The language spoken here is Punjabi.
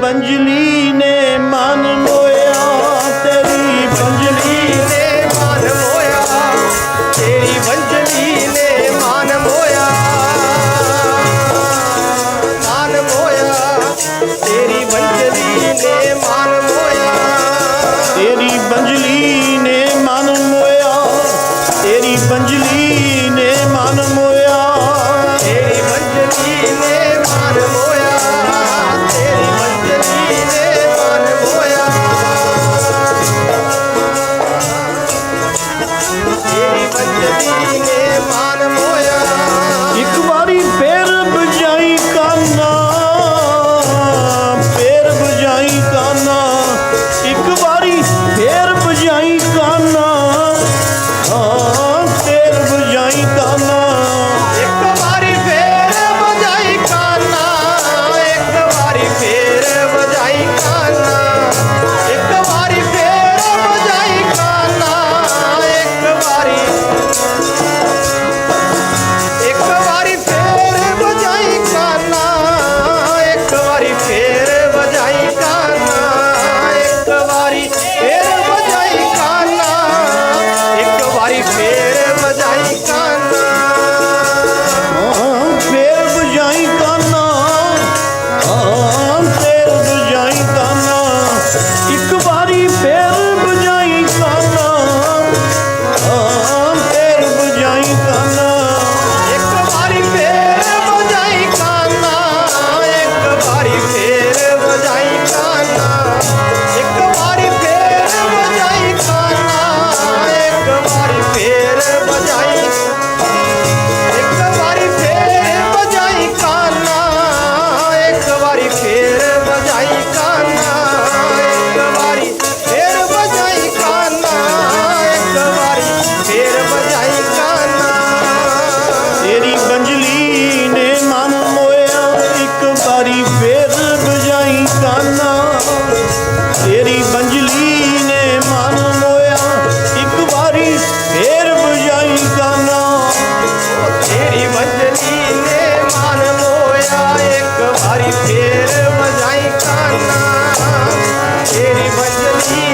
ਬੰਜਲੀ ਨੇ ਮਨ ਮੋਇਆ ਤੇਰੀ ਬੰਜਲੀ ਨੇ ਮਨ ਮੋਇਆ ਤੇਰੀ ਬੰਜਲੀ ਨੇ ਮਨ ਮੋਇਆ ਮਨ ਮੋਇਆ ਤੇਰੀ ਬੰਜਲੀ ਨੇ ਮਨ ਮੋਇਆ ਤੇਰੀ ਬੰਜਲੀ ਨੇ ਮਨ ਮੋਇਆ ਤੇਰੀ ਬੰਜਲੀ নাই কানা तेरी बजनी